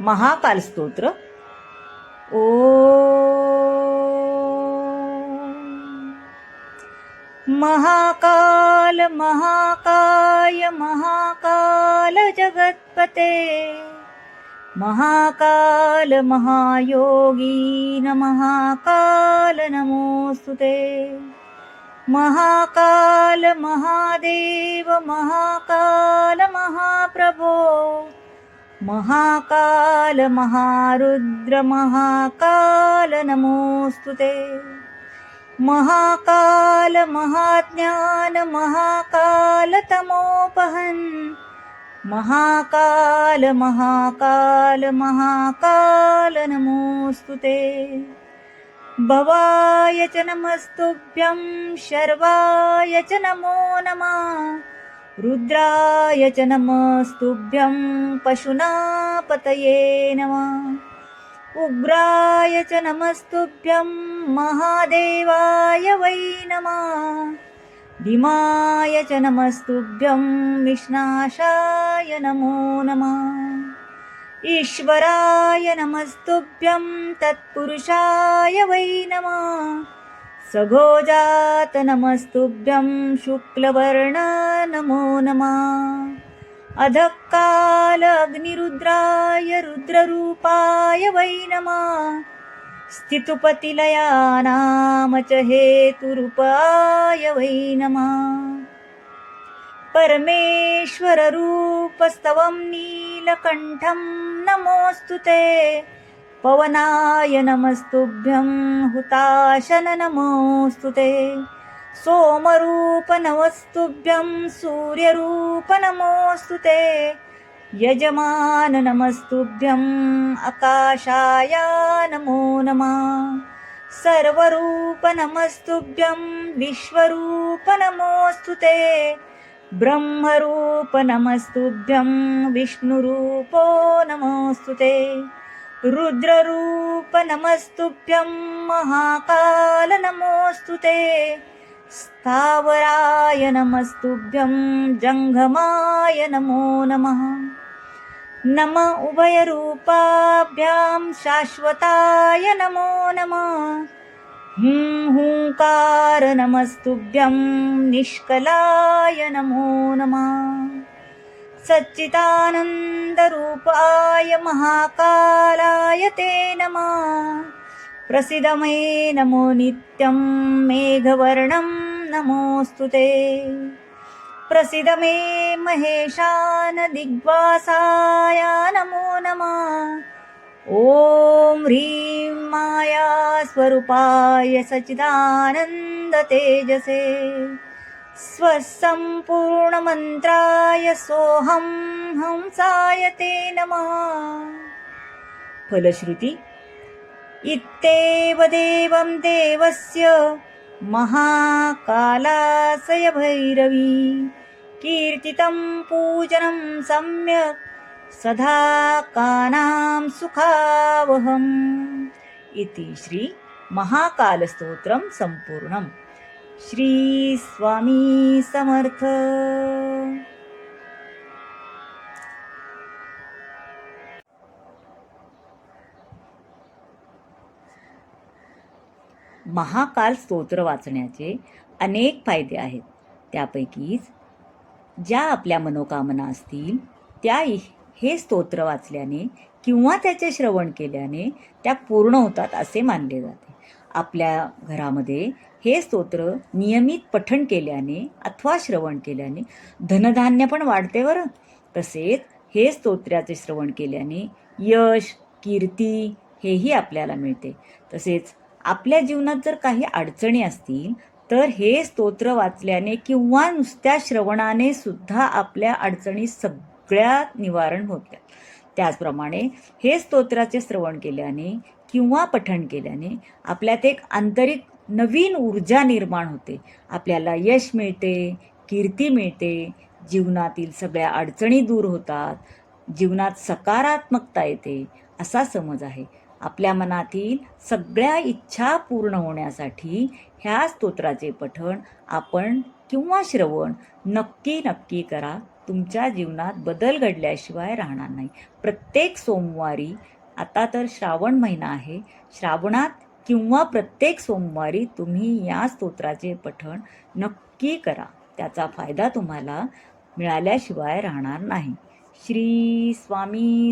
महाकाल स्तोत्र ओ. महाकाल महाकाय महाकाल जगत्पते. महाकाल महायोगीन महाकाल नमोस्तुते महाकाल महादेव महाकाल महाप्रभो. महाकालमहारुद्रमहाकाल नमोऽस्तु ते। महाकालमहाज्ञानमहाकालतमोपहन् महाकालमहाकालमहाकाल नमोऽस्तु ते। भवाय च नमस्तुभ्यं शर्वाय च नमो नमः। रुद्राय च नमस्तुभ्यं पशुनापतये नमः। उग्राय च नमस्तुभ्यं महादेवाय वै नमः। भीमाय च नमस्तुभ्यं विष्णाशाय नमो नमः। ईश्वराय नमस्तुभ्यं तत्पुरुषाय वै नमः। सघोजात नमस्तुभ्यं शुक्लवर्ण नमो नमः। अधकाल अग्निरुद्राय रुद्ररूपाय वै नमः। स्थितुपतिलयानाम च हेतुरूपाय वै नमः। परमेश्वररूपस्तवं नीलकण्ठं नमोऽस्तु ते। पवनाय नमस्तुभ्यं हुताशन नमोऽस्तु ते। सोमरूपनमस्तुभ्यं सूर्यरूपनमोऽस्तु ते। यजमाननमस्तुभ्यम् अकाशाय नमो नमः। सर्वरूपनमस्तुभ्यं विश्वरूपनमोऽस्तु ते। ब्रह्मरूपनमस्तुभ्यं विष्णुरूपो नमोऽस्तु ते। रुद्ररूपनमस्तुभ्यं महाकाल नमोऽस्तु ते। स्थावराय नमस्तुभ्यं जङ्घमाय नमो नमः। नम उभयरूपाभ्यां शाश्वताय नमो नमः। हुं हुङ्कार नमस्तुभ्यं निष्कलाय नमो नमः। सच्चिदानन्दरूपाय महाकालाय ते नमः। प्रसिदमे नमो नित्यं मेघवर्णं नमोऽस्तु ते। प्रसीद मे महेशान दिग्वासाय नमो नमः। ॐ ह्रीं मायास्वरूपाय सच्चिदानन्दतेजसे स्वसम्पूर्णमन्त्राय सोऽहं हंसाय ते नमः। फलश्रुती इत्येव देवं देवस्य महाकालासय भैरवी कीर्तितं पूजनं सम्यक् सदा कानां सुखावहम् इति श्री महाकालस्तोत्रं सम्पूर्णम्। श्रीस्वामी समर्थ। महाकाल स्तोत्र वाचण्याचे अनेक फायदे आहेत. त्यापैकीच ज्या आपल्या मनोकामना असतील त्या हे स्तोत्र वाचल्याने किंवा त्याचे श्रवण केल्याने त्या पूर्ण होतात असे मानले जाते. आपल्या घरामध्ये हे स्तोत्र नियमित पठण केल्याने अथवा श्रवण केल्याने धनधान्य पण वाढते बरं. तसेच हे स्तोत्राचे श्रवण केल्याने यश कीर्ती हेही आपल्याला मिळते. तसेच आपल्या जीवनात जर काही अडचणी असतील तर हे स्तोत्र वाचल्याने किंवा नुसत्या श्रवणाने सुद्धा आपल्या अडचणी सगळ्या निवारण होत्या त्याचप्रमाणे हे स्तोत्राचे श्रवण केल्याने किंवा पठण केल्याने आपल्यात एक आंतरिक नवीन ऊर्जा निर्माण होते. आपल्याला यश मिळते कीर्ती मिळते जीवनातील सगळ्या अडचणी दूर होतात जीवनात सकारात्मकता येते असा समज आहे. आपल्या मनातील सगळ्या इच्छा पूर्ण होण्यासाठी ह्या स्तोत्राचे पठण आपण किंवा श्रवण नक्की नक्की करा. तुमच्या जीवनात बदल घडल्याशिवाय राहणार नाही. प्रत्येक सोमवारी आता तर श्रावण महिना आहे श्रावणात किंवा प्रत्येक सोमवारी तुम्ही या स्तोत्राचे पठण नक्की करा. त्याचा फायदा तुम्हाला मिळाल्याशिवाय राहणार नाही. श्री स्वामी